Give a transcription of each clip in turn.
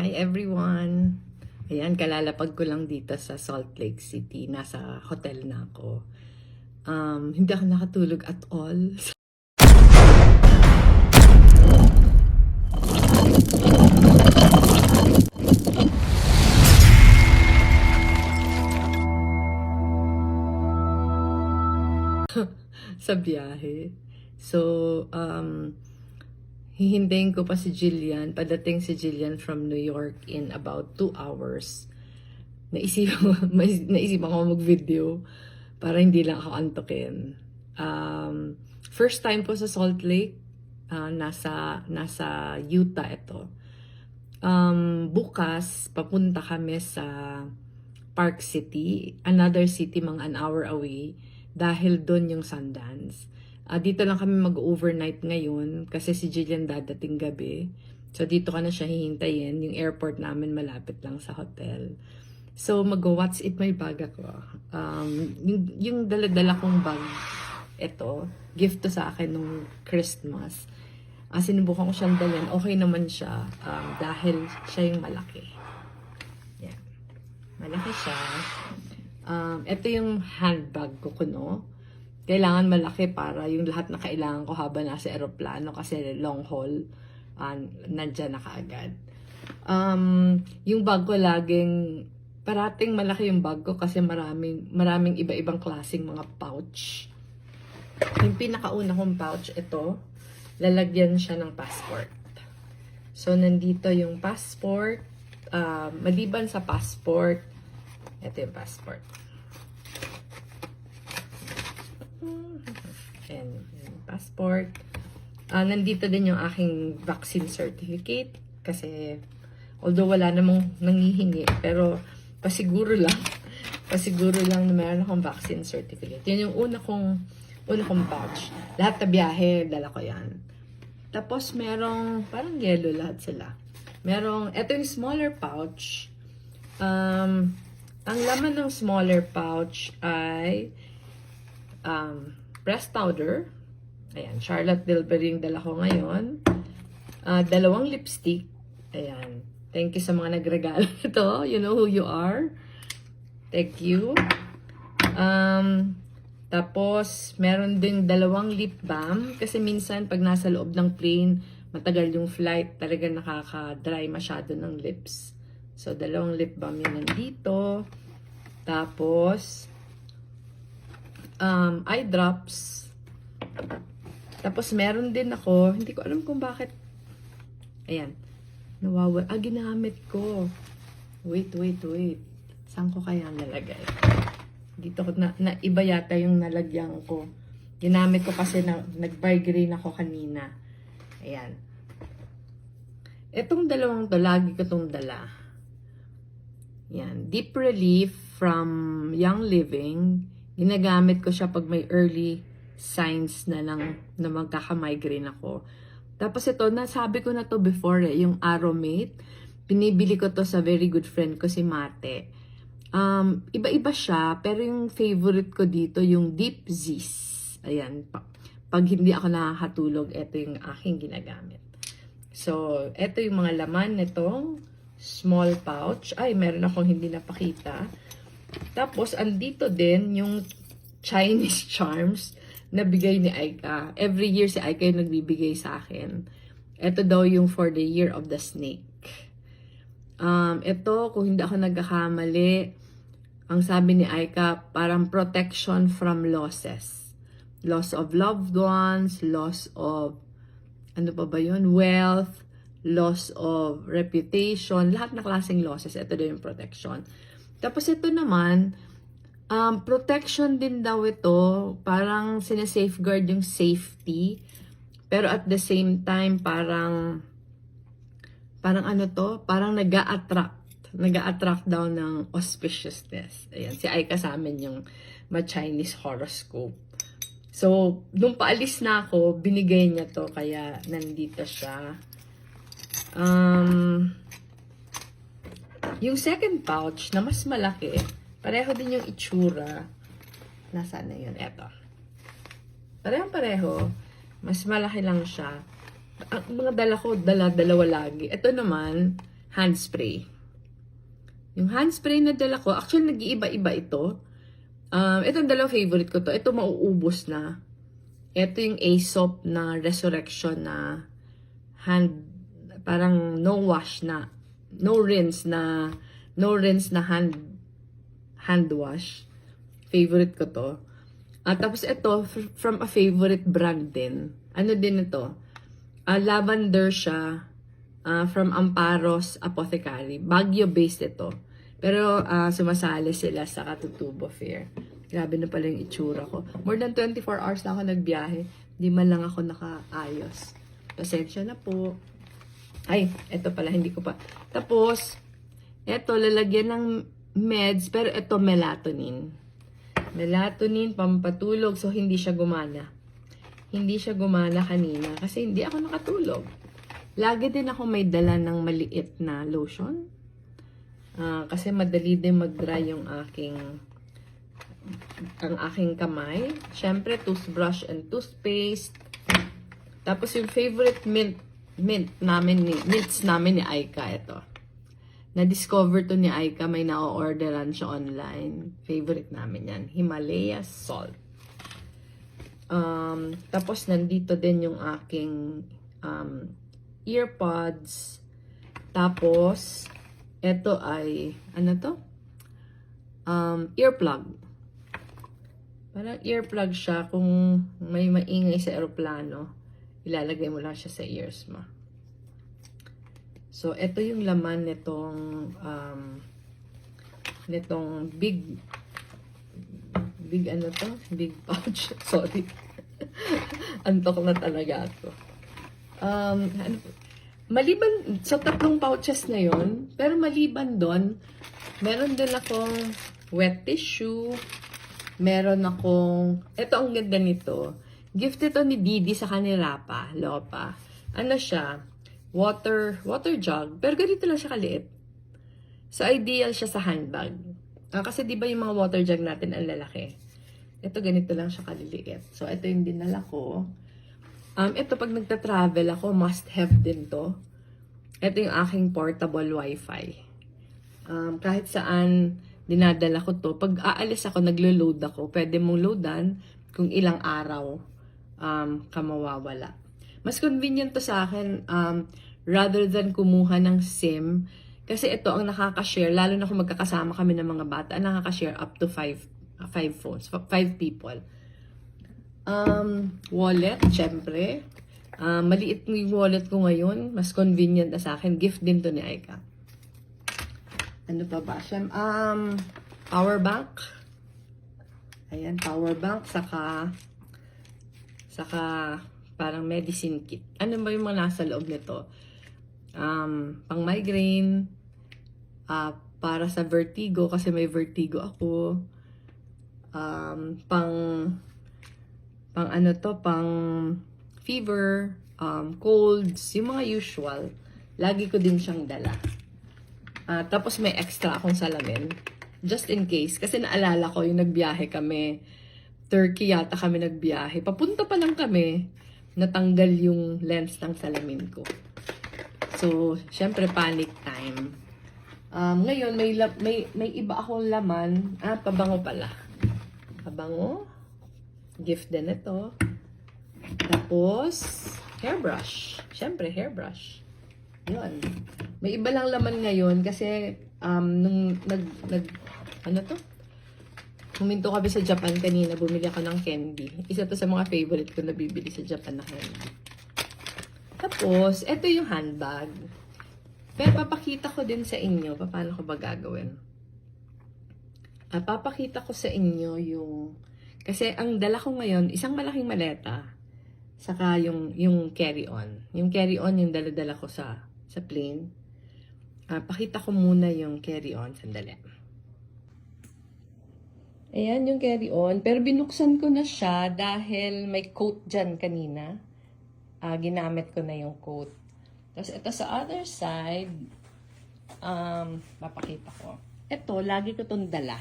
Hi everyone! Ayan, kalalapag ko lang dito sa Salt Lake City. Nasa hotel na ako. Um, hindi ako nakatulog at all. sa biyahe. So, um, hihintayin ko pa si Jillian. Padating si Jillian from New York in about two hours. Naisip, may- naisip ako mag-video para hindi lang ako antokin. Um, first time ko sa Salt Lake. ah, nasa, nasa Utah ito. Um, bukas, papunta kami sa Park City, another city mga an hour away, dahil doon yung Sundance. Ah, dito lang kami mag-overnight ngayon kasi si Jillian dadating gabi. So dito ka na siya hihintayin. Yung airport namin malapit lang sa hotel. So mag-what's it my bag ako. Um, yung, yung dala-dala kong bag, ito, gift to sa akin nung Christmas. Ah, sinubukan ko siyang dalhin. Okay naman siya um, dahil siya yung malaki. Yan. Malaki siya. Um, ito yung handbag ko kuno. Kailangan malaki para yung lahat na kailangan ko habang nasa eroplano kasi long haul, uh, nandyan na kaagad. Um, yung bag ko laging, parating malaki yung bag ko kasi maraming, maraming iba-ibang klaseng mga pouch. Yung pinakauna kong pouch, ito, lalagyan siya ng passport. So, nandito yung passport. Uh, maliban sa passport, ito yung passport. And, yung passport. Ah, nandito din yung aking vaccine certificate. Kasi, although wala namang nangihingi, pero pasiguro lang, pasiguro lang na meron akong vaccine certificate. Yun yung una kong, una kong pouch. Lahat na biyahe, dala ko yan. Tapos, merong, parang yellow lahat sila. Merong, eto yung smaller pouch. Um, ang laman ng smaller pouch ay um, breast powder. Ayan, Charlotte Tilbury yung dala ko ngayon. Ah, dalawang lipstick. Ayan. Thank you sa mga nagregalo ito. You know who you are. Thank you. Um, tapos, meron din dalawang lip balm. Kasi minsan, pag nasa loob ng plane, matagal yung flight, talaga nakaka-dry masyado ng lips. So, dalawang lip balm yun nandito. Tapos, um, eye drops. Tapos meron din ako, hindi ko alam kung bakit. Ayan. Nawawala. Ah, ginamit ko. Wait, wait, wait. Saan ko kaya nalagay? Dito ko na, na iba yata yung nalagyan ko. Ginamit ko kasi na, nag-buy ako kanina. Ayan. Itong dalawang to, lagi ko tong dala. Yan. Deep Relief from Young Living. Ginagamit ko siya pag may early signs na ng na magkaka-migraine ako. Tapos ito, nasabi ko na to before eh, yung Aromate. Pinibili ko to sa very good friend ko si Mate. Um, iba-iba siya, pero yung favorite ko dito, yung Deep Zis. Ayan, pa- pag hindi ako nakakatulog, ito yung aking ginagamit. So, ito yung mga laman nitong small pouch. Ay, meron akong hindi napakita. Tapos, andito din yung Chinese charms na bigay ni Aika. Every year si Aika yung nagbibigay sa akin. Ito daw yung for the year of the snake. Um, ito, kung hindi ako nagkakamali, ang sabi ni Aika, parang protection from losses. Loss of loved ones, loss of, ano pa ba yun? Wealth, loss of reputation, lahat na klaseng losses. Ito daw yung protection. Tapos ito naman, um, protection din daw ito, parang sinesafeguard yung safety, pero at the same time, parang, parang ano to, parang nag attract nag attract daw ng auspiciousness. Ayan, si Aika sa amin yung ma-Chinese horoscope. So, nung paalis na ako, binigay niya to, kaya nandito siya. Um, yung second pouch na mas malaki, pareho din yung itsura. Nasaan na yun? Eto. Parehong-pareho. Mas malaki lang siya. Ang mga dala ko, dala-dalawa lagi. Ito naman, hand spray. Yung hand spray na dala ko, actually nag-iiba-iba ito. Um, itong dalawa favorite ko to. Ito mauubos na. Ito yung Aesop na Resurrection na hand, parang no wash na, no rinse na, no rinse na hand, hand wash. Favorite ko to. At tapos ito, from a favorite brand din. Ano din ito? Ah, lavender siya ah, from Amparos Apothecary. Baguio-based ito. Pero ah, sumasali sila sa Katutubo Fair. Grabe na pala yung itsura ko. More than 24 hours na ako nagbiyahe. Di man lang ako nakaayos. Pasensya na po. Ay, eto pala, hindi ko pa. Tapos, eto, lalagyan ng meds, pero eto melatonin. Melatonin, pampatulog, so hindi siya gumana. Hindi siya gumana kanina kasi hindi ako nakatulog. Lagi din ako may dala ng maliit na lotion. Ah, kasi madali din mag-dry yung aking ang aking kamay. Siyempre, toothbrush and toothpaste. Tapos yung favorite mint mint namin ni mints namin ni Aika ito. Na-discover to ni Aika, may na-orderan siya online. Favorite namin yan. Himalaya salt. Um, tapos nandito din yung aking um, earpods. Tapos, ito ay, ano to? Um, earplug. Parang earplug siya kung may maingay sa aeroplano. Ilalagay mo lang siya sa ears mo. So, ito yung laman nitong um, nitong big big ano to? Big pouch. Sorry. Antok na talaga ako. Um, ano, maliban sa tatlong pouches na yon, pero maliban doon, meron din akong wet tissue, meron akong, ito ang ganda nito, gift ito ni Didi sa kanila pa, Lopa. Ano siya, water, water jug, pero ganito lang siya kaliit. So, ideal siya sa handbag. Ah, kasi di ba yung mga water jug natin ang lalaki? Ito, ganito lang siya kaliliit. So, ito yung dinala ko. Um, ito, pag nagta-travel ako, must have din to. Ito yung aking portable wifi. Um, kahit saan dinadala ko to, pag aalis ako, naglo-load ako, pwede mong loadan kung ilang araw um, ka mawawala. Mas convenient to sa akin um, rather than kumuha ng SIM kasi ito ang nakaka-share, lalo na kung magkakasama kami ng mga bata, ang nakaka-share up to five, five phones, five people. Um, wallet, syempre. Um, maliit yung wallet ko ngayon. Mas convenient na sa akin. Gift din to ni Aika. Ano pa ba? Um, power bank. Ayan, power bank. Saka, saka, parang medicine kit. Ano ba yung mga nasa loob nito? Um, pang migraine, ah, para sa vertigo, kasi may vertigo ako. Um, pang, pang ano to, pang fever, um, colds, yung mga usual. Lagi ko din siyang dala. Ah, tapos may extra akong salamin. Just in case. Kasi naalala ko yung nagbiyahe kami. Turkey yata kami nagbiyahe. Papunta pa lang kami. Natanggal yung lens ng salamin ko. So, syempre panic time. Um, ngayon, may, may, may iba akong laman. Ah, pabango pala. Pabango. Gift din ito. Tapos, hairbrush. Syempre, hairbrush. Yun. May iba lang laman ngayon kasi um, nung nag, nag, ano to? Huminto kami sa Japan kanina, bumili ako ng candy. Isa to sa mga favorite ko na bibili sa Japan na candy. Tapos, ito yung handbag. Pero papakita ko din sa inyo pa- paano ko ba gagawin. Ah, papakita ko sa inyo yung... Kasi ang dala ko ngayon, isang malaking maleta. Saka yung, yung carry-on. Yung carry-on yung dala-dala ko sa, sa plane. Ah, pakita ko muna yung carry-on. Sandali. Ayan yung carry-on. Pero binuksan ko na siya dahil may coat dyan kanina. Ah, ginamit ko na yung coat. Tapos ito sa other side, um, mapakita ko. Ito, lagi ko tong dala.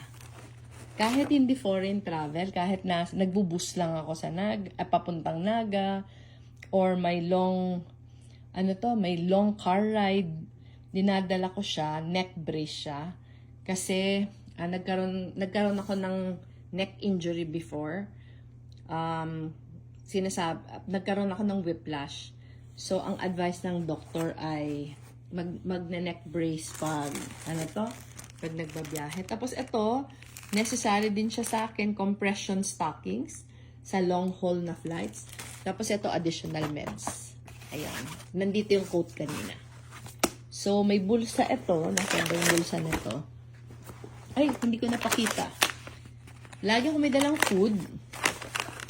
Kahit hindi foreign travel, kahit na nagbubus lang ako sa nag, ah, papuntang Naga, or may long, ano to, may long car ride, dinadala ko siya, neck brace siya. Kasi ah, nagkaroon, nagkaroon ako ng neck injury before. Um, sinasab, nagkaroon ako ng whiplash. So, ang advice ng doktor ay mag, mag-neck brace pag, ano to, pag nagbabiyahe. Tapos ito, necessary din siya sa akin, compression stockings sa long haul na flights. Tapos ito, additional meds. Ayan. Nandito yung coat kanina. So, may bulsa ito. Nasaan ba yung bulsa nito? Ay, hindi ko napakita. Lagi ako may dalang food.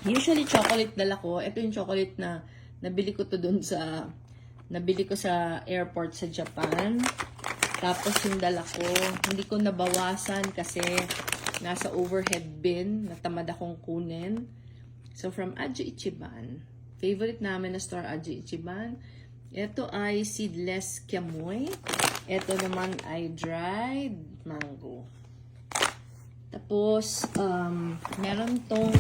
Usually, chocolate dala ko. Ito yung chocolate na nabili ko to dun sa nabili ko sa airport sa Japan. Tapos yung dala ko, hindi ko nabawasan kasi nasa overhead bin, natamad akong kunin. So, from Ajo Ichiban, favorite namin na store Ajo Ichiban, ito ay seedless kiamoy. Ito naman ay dried mango. Tapos, um, meron tong,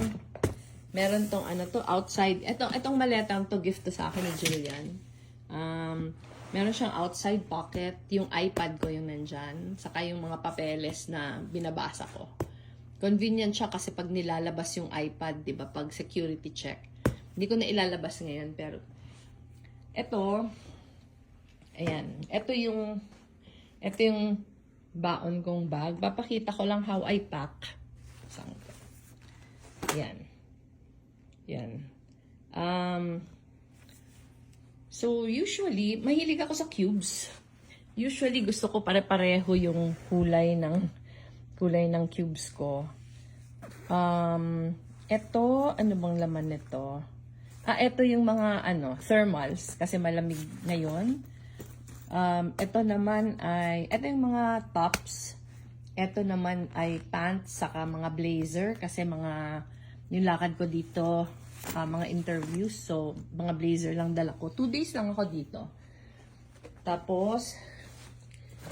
meron tong ano to, outside, etong, etong maletang to gift to sa akin ni Julian. Um, meron siyang outside pocket, yung iPad ko yung nandyan, saka yung mga papeles na binabasa ko. Convenient siya kasi pag nilalabas yung iPad, di ba, pag security check. Hindi ko na ilalabas ngayon, pero ito, ayan, ito yung, ito yung baon kong bag. Papakita ko lang how I pack. Saan ko? Yan. Yan. Um, so, usually, mahilig ako sa cubes. Usually, gusto ko pare-pareho yung kulay ng kulay ng cubes ko. Um, ito, ano bang laman nito? Ah, ito yung mga ano, thermals kasi malamig ngayon. Um, ito naman ay, ito yung mga tops. Ito naman ay pants saka mga blazer kasi mga, yung lakad ko dito, ah, mga interviews. So, mga blazer lang dala ko. Two days lang ako dito. Tapos,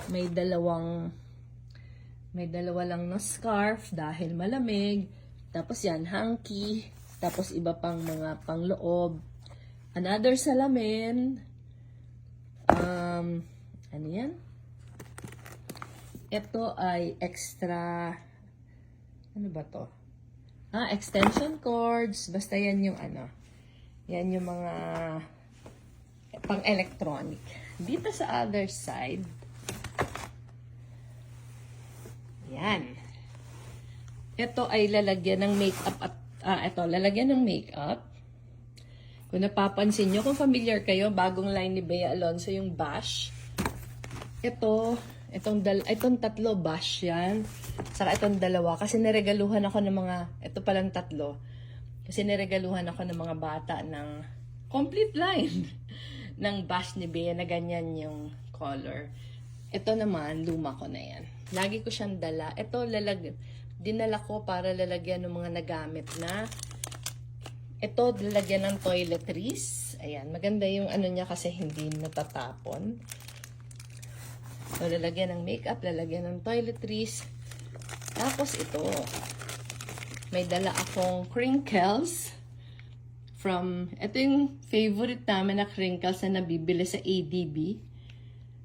may dalawang, may dalawa lang na scarf dahil malamig. Tapos yan, hanky. Tapos iba pang mga pangloob. Another salamin. Um, ano yan? Ito ay extra, ano ba to? Ah, extension cords. Basta yan yung ano. Yan yung mga pang electronic. Dito sa other side, yan. Ito ay lalagyan ng makeup at ah, ito, lalagyan ng makeup. Kung napapansin nyo, kung familiar kayo, bagong line ni Bea Alonso yung Bash. Ito, itong, dal itong tatlo Bash yan. Saka itong dalawa. Kasi niregaluhan ako ng mga, ito palang tatlo. Kasi niregaluhan ako ng mga bata ng complete line ng Bash ni Bea na ganyan yung color. Ito naman, luma ko na yan. Lagi ko siyang dala. Ito, lalag dinala ko para lalagyan ng mga nagamit na ito, lalagyan ng toiletries. Ayan, maganda yung ano niya kasi hindi natatapon. So, lalagyan ng makeup, lalagyan ng toiletries. Tapos ito, may dala akong crinkles from, ito yung favorite namin na crinkles na nabibili sa ADB.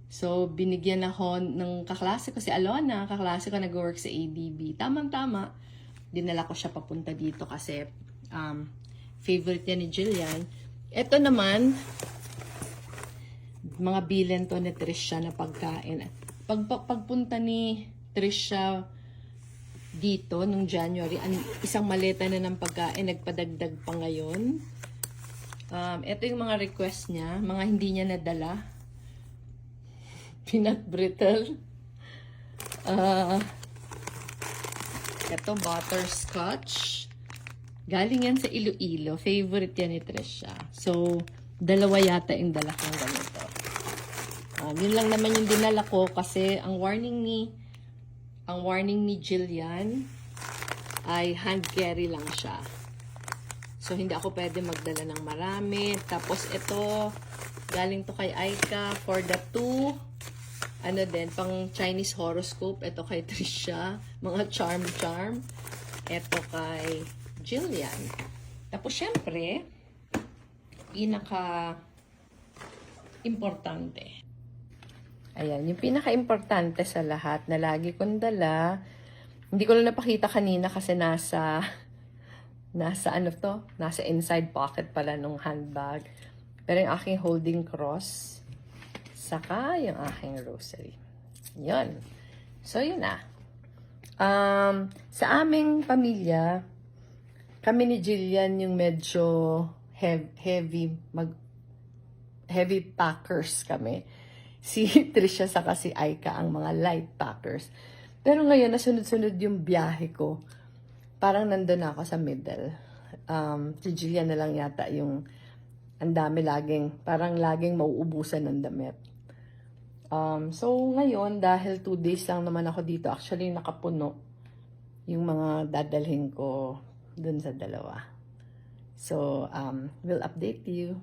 So, binigyan ako ng kaklase ko, si Alona, kaklase ko nag-work sa ADB. Tamang-tama, dinala ko siya papunta dito kasi um, favorite niya ni Jillian. Ito naman, mga bilen to ni Trisha na pagkain. Pag, pag pagpunta ni Trisha dito nung January, an, isang maleta na ng pagkain, nagpadagdag pa ngayon. Um, ito yung mga request niya, mga hindi niya nadala. Peanut brittle. Uh, ito, butterscotch. Galing yan sa Iloilo. Favorite yan ni Trisha. So, dalawa yata yung dala kong ganito. Um, yun lang naman yung dinala ko kasi ang warning ni ang warning ni Jillian ay hand carry lang siya. So, hindi ako pwede magdala ng marami. Tapos, ito, galing to kay Aika for the two, ano din, pang Chinese horoscope. Ito kay Trisha, mga charm-charm. Ito kay Jillian. Tapos, syempre, pinaka importante. Ayan, yung pinaka-importante sa lahat na lagi kong dala, hindi ko lang napakita kanina kasi nasa, nasa ano to, nasa inside pocket pala nung handbag. Pero yung aking holding cross, saka yung aking rosary. Yun. So, yun na. Um, sa aming pamilya, kami ni Jillian yung medyo hev- heavy, mag, heavy packers kami. Si Trisha saka si Aika ang mga light packers. Pero ngayon, nasunod-sunod yung biyahe ko. Parang nandun na ako sa middle. Um, si Jillian na lang yata yung ang dami laging, parang laging mauubusan ng damit. Um, so, ngayon, dahil two days lang naman ako dito, actually, nakapuno yung mga dadalhin ko dun sa dalawa. So, um, we'll update you